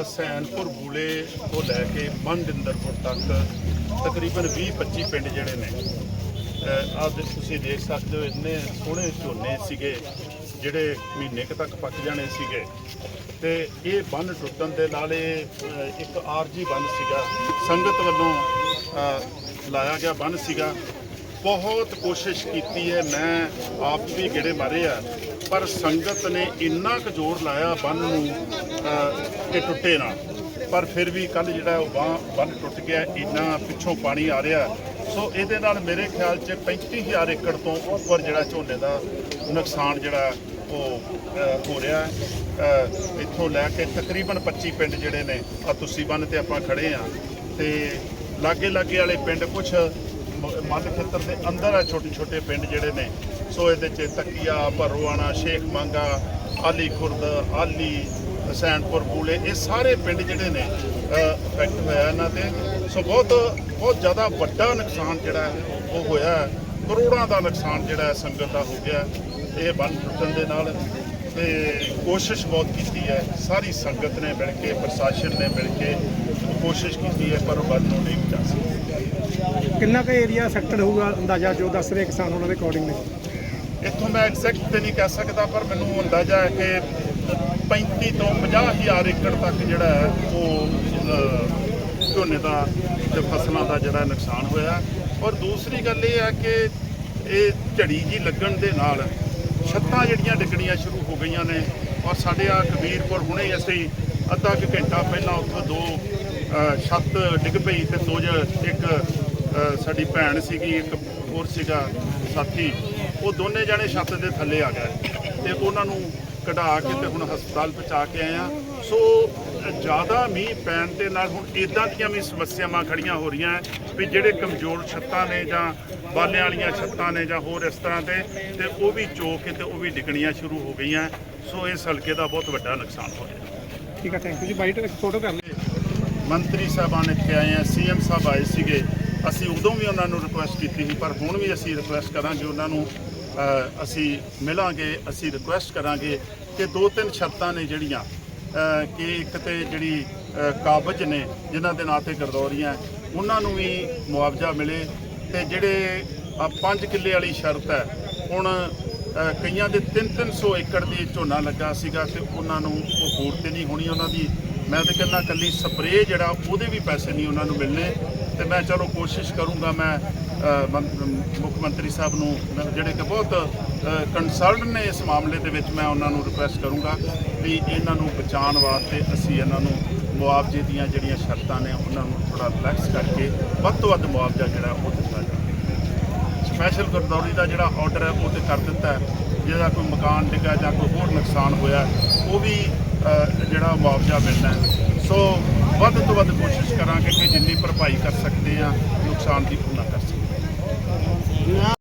ਹਸੈਨਪੁਰ ਬੂਲੇ ਤੋਂ ਲੈ ਕੇ ਬੰਦਿੰਦਰਪੁਰ ਤੱਕ ਤਕਰੀਬਨ 20-25 ਪਿੰਡ ਜਿਹੜੇ ਨੇ ਅੱਜ ਤੁਸੀਂ ਦੇਖ ਸਕਦੇ ਹੋ ਇੰਨੇ ਸੋਹਣੇ ਝੋਨੇ ਸੀਗੇ ਜਿਹੜੇ ਮਹੀਨੇ ਕੁ ਤੱਕ ਪੱਕ ਜਾਣੇ ਸੀਗੇ। ਤੇ ਇਹ ਬੰਨ ਟੁੱਟਣ ਦੇ ਨਾਲ ਇਹ ਅ, ਇੱਕ ਆਰਜੀ ਬੰਨ ਸੀਗਾ। ਸੰਗਤ ਵੱਲੋਂ ਲਾਇਆ ਗਿਆ ਬੰਨ ਸੀਗਾ। ਬਹੁਤ ਕੋਸ਼ਿਸ਼ ਕੀਤੀ ਹੈ, ਮੈਂ ਆਪ ਵੀ ਗੇੜੇ ਮਾਰੇ ਆ, ਪਰ ਸੰਗਤ ਨੇ ਇੰਨਾ ਕੁ ਜ਼ੋਰ ਲਾਇਆ ਬੰਨ ਨੂੰ ਕਿ ਟੁੱਟੇ ਨਾ। ਪਰ ਫਿਰ ਵੀ ਕੱਲ ਜਿਹੜਾ ਉਹ ਬਾਂਹ ਬੰਨ ਟੁੱਟ ਗਿਆ, ਇੰਨਾ ਪਿੱਛੋਂ ਪਾਣੀ ਆ ਰਿਹਾ। ਸੋ ਇਹਦੇ ਨਾਲ ਮੇਰੇ ਖਿਆਲ 'ਚ 35000 ਏਕੜ ਤੋਂ ਉੱਪਰ ਜਿਹੜਾ ਝੋਨੇ ਦਾ ਨੁਕਸਾਨ ਜਿਹੜਾ ਉਹ ਹੋ ਰਿਹਾ ਇੱਥੋਂ ਲੈ ਕੇ ਤਕਰੀਬਨ 25 ਪਿੰਡ ਜਿਹੜੇ ਨੇ ਆ ਤੁਸੀਂ ਬੰਨ ਤੇ ਆਪਾਂ ਖੜੇ ਆ ਤੇ ਲਾਗੇ ਲਾਗੇ ਵਾਲੇ ਪਿੰਡ ਕੁਝ ਮੱਧ ਖੇਤਰ ਦੇ ਅੰਦਰ ਆ ਛੋਟੇ ਛੋਟੇ ਪਿੰਡ ਜਿਹੜੇ ਨੇ। ਸੋ ਇਹਦੇ 'ਚ ਤਕੀਆ, ਭਰੋਆਣਾ, ਸ਼ੇਖ ਮੰਗਾ, ਆਲੀ ਖੁਰਦ, ਆਲੀ, ਹਸੈਨਪੁਰ ਬੂਲੇ ਇਹ ਸਾਰੇ ਪਿੰਡ ਜਿਹੜੇ ਨੇ ਇਫੈਕਟ ਹੋਇਆ ਇਹਨਾਂ ਤੇ। ਸੋ ਬਹੁਤ ਬਹੁਤ ਜ਼ਿਆਦਾ ਵੱਡਾ ਨੁਕਸਾਨ ਜਿਹੜਾ ਉਹ ਹੋਇਆ ਕਰੋੜਾਂ ਦਾ ਨੁਕਸਾਨ ਜਿਹੜਾ ਸੰਗਤ ਦਾ ਹੋ ਗਿਆ। ਇਹ ਬੰਨ ਟੁੱਟਣ ਦੇ ਨਾਲ ਤੇ ਕੋਸ਼ਿਸ਼ ਬਹੁਤ ਕੀਤੀ ਹੈ। ਸਾਰੀ ਸੰਗਤ ਨੇ ਮਿਲ ਕੇ, ਪ੍ਰਸ਼ਾਸਨ ਨੇ ਮਿਲ ਕੇ ਕੋਸ਼ਿਸ਼ ਕੀਤੀ ਹੈ ਪਰ ਉਹ ਬੰਨ ਨੂੰ ਨਹੀਂ ਬਚਾ ਸਕੇ ਕਿੰਨਾ ਕੁ ਏਰੀਆ ਅਫੈਕਟਡ ਹੋਊਗਾ ਅੰਦਾਜ਼ਾ ਜੋ ਦੱਸ ਰਹੇ ਕਿਸਾਨ ਉਹਨਾਂ ਦੇ ਅਕੋਰਡਿੰਗ ਨੇ? ਇੱਥੋਂ ਮੈਂ ਐਗਜ਼ੈਕਟ ਤੇ ਨਹੀਂ ਕਹਿ ਸਕਦਾ ਪਰ ਮੈਨੂੰ ਅੰਦਾਜ਼ਾ ਹੈ ਕਿ 35 ਤੋਂ 50 ਹਜ਼ਾਰ ਏਕੜ ਤੱਕ ਜਿਹੜਾ ਹੈ ਉਹ ਝੋਨੇ ਦਾ ਤੇ ਫਸਲਾਂ ਦਾ ਜਿਹੜਾ ਨੁਕਸਾਨ ਹੋਇਆ ਔਰ ਦੂਸਰੀ ਗੱਲ ਇਹ ਹੈ ਕਿ ਇਹ ਝੜੀ ਜੀ ਲੱਗਣ ਦੇ ਨਾਲ ਛੱਤਾਂ ਜਿਹੜੀਆਂ ਡਿੱਗਣੀਆਂ ਸ਼ੁਰੂ ਹੋ ਗਈਆਂ ਨੇ। ਔਰ ਸਾਡੇ ਆ ਕਬੀਰਪੁਰ ਹੁਣੇ ਅਸੀਂ ਅੱਧਾ ਕੁ ਘੰਟਾ ਪਹਿਲਾਂ ਉੱਥੋਂ ਦੋ ਛੱਤ ਡਿੱਗ ਪਈ ਤੇ ਦੋ ਜ- ਇੱਕ ਸਾਡੀ ਭੈਣ ਸੀਗੀ, ਇੱਕ ਹੋਰ ਸੀਗਾ ਸਾਥੀ। ਉਹ ਦੋਨੇ ਜਾਣੇ ਛੱਤ ਦੇ ਥੱਲੇ ਆ ਗਏ ਤੇ ਉਹਨਾਂ ਨੂੰ ਕਢਾ ਕੇ ਤੇ ਹੁਣ ਹਸਪਤਾਲ ਪਹੁੰਚਾ ਕੇ ਆਏ ਆ। ਸੋ, ਜ਼ਿਆਦਾ ਮੀਂਹ ਪੈਣ ਦੇ ਨਾਲ ਹੁਣ ਇਦਾਂ ਦੀਆਂ ਵੀ ਸਮੱਸਿਆਵਾਂ ਖੜੀਆਂ ਹੋ ਰਹੀਆਂ ਵੀ ਜਿਹੜੇ ਕਮਜ਼ੋਰ ਛੱਤਾਂ ਨੇ ਜਾਂ ਬਾਲਿਆਂ ਵਾਲੀਆਂ ਛੱਤਾਂ ਨੇ ਜਾਂ ਹੋਰ ਇਸ ਤਰ੍ਹਾਂ ਦੇ, ਤੇ ਉਹ ਵੀ ਚੋ ਕੇ ਤੇ ਉਹ ਵੀ ਡਿੱਗਣੀਆਂ ਸ਼ੁਰੂ ਹੋ ਗਈਆਂ। ਸੋ, ਇਸ ਹਲਕੇ ਦਾ ਬਹੁਤ ਵੱਡਾ ਨੁਕਸਾਨ ਹੋ ਰਿਹਾ। ਠੀਕ ਹੈ thank you ji. Byte photo ਕਰ ਮੰਤਰੀ ਸਾਹਿਬਾਨ ਇੱਥੇ ਆਏ ਆ, ਸੀਐਮ ਸਾਹਿਬ ਆਏ ਸੀਗੇ। ਅਸੀਂ ਉਦੋਂ ਵੀ ਉਹਨਾਂ ਨੂੰ ਰਿਕੁਐਸਟ ਕੀਤੀ ਸੀ, ਪਰ ਹੁਣ ਵੀ ਅਸੀਂ ਰਿਕੁਐਸਟ ਕਰਾਂਗੇ, ਉਹਨਾਂ ਨੂੰ ਅਸੀਂ ਮਿਲਾਂਗੇ, ਅਸੀਂ ਰਿਕੁਐਸਟ ਕਰਾਂਗੇ ਕਿ ਦੋ ਤਿੰਨ ਸ਼ਰਤਾਂ ਨੇ ਜਿਹੜੀਆਂ ਕਿ ਇੱਕ ਤੇ ਜਿਹੜੀ ਕਾਬਜ ਨੇ, ਜਿਨ੍ਹਾਂ ਦੇ ਨਾਂ ਤੇ ਗਰਦੌਰੀਆਂ, ਉਹਨਾਂ ਨੂੰ ਵੀ ਮੁਆਵਜ਼ਾ ਮਿਲੇ। ਤੇ ਜਿਹੜੇ 5 ਕਿੱਲੇ ਵਾਲੀ ਸ਼ਰਤ ਹੈ, ਹੁਣ ਕਈਆਂ ਦੇ 3-300 ਏਕੜ ਦੀ ਝੋਨਾ ਲੱਗਾ ਸੀਗਾ ਤੇ ਉਹਨਾਂ ਨੂੰ ਉਹ ਹੋਰ ਤੇ ਨਹੀਂ ਹੋਣੀ, ਉਹਨਾਂ ਦੀ ਮੈਂ ਤਾਂ ਕਹਿੰਦਾ ਕੱਲੀ ਸਪਰੇਅ ਜਿਹੜਾ, ਉਹਦੇ ਵੀ ਪੈਸੇ ਨਹੀਂ ਉਹਨਾਂ ਨੂੰ ਮਿਲਨੇ ਤੇ ਮੈਂ ਚਲੋ ਕੋਸ਼ਿਸ਼ ਕਰੂੰਗਾ ਮੈਂ ਮੁੱਖ ਮੰਤਰੀ ਸਾਹਿਬ ਨੂੰ, ਮੈਂ ਜਿਹੜੇ ਕਿ ਬਹੁਤ ਕੰਸਲਟਨ ਨੇ ਇਸ ਮਾਮਲੇ ਦੇ ਵਿੱਚ, ਮੈਂ ਉਹਨਾਂ ਨੂੰ ਰਿਕੁਐਸਟ ਕਰੂੰਗਾ ਵੀ ਇਹਨਾਂ ਨੂੰ ਬਚਾਉਣ ਵਾਸਤੇ ਅਸੀਂ ਇਹਨਾਂ ਨੂੰ ਮੁਆਵਜ਼ੇ ਦੀਆਂ ਜਿਹੜੀਆਂ ਸ਼ਰਤਾਂ ਨੇ, ਉਹਨਾਂ ਨੂੰ ਥੋੜਾ ਰਿਲੈਕਸ ਕਰਕੇ ਵੱਧ ਤੋਂ ਵੱਧ ਮੁਆਵਜ਼ਾ ਜਿਹੜਾ, ਉਹ ਦਿੱਤਾ ਜਾਵੇ। ਸਪੈਸ਼ਲ ਗਰਦੌਰੀ ਦਾ ਜਿਹੜਾ ਆਰਡਰ ਹੈ, ਉਹ ਤੇ ਕਰ ਦਿੱਤਾ ਹੈ। ਜਿਹਦਾ ਕੋਈ ਮਕਾਨ ਡਿੱਗਾ ਜਾਂ ਕੋਈ ਹੋਰ ਨੁਕਸਾਨ ਹੋਇਆ, ਉਹ ਵੀ ਜਿਹੜਾ ਮੁਆਵਜ਼ਾ ਮਿਲਣਾ ਸੋ ਵੱਧ ਤੋਂ ਵੱਧ ਕੋਸ਼ਿਸ਼ ਕਰਾਂਗੇ ਕਿ ਜਿੰਨੀ ਭਰਪਾਈ ਕਰ ਸਕਦੇ ਆ ਨੁਕਸਾਨ ਦੀ ਪੂਰਨਾ ਕਰ ਸਕਦੇ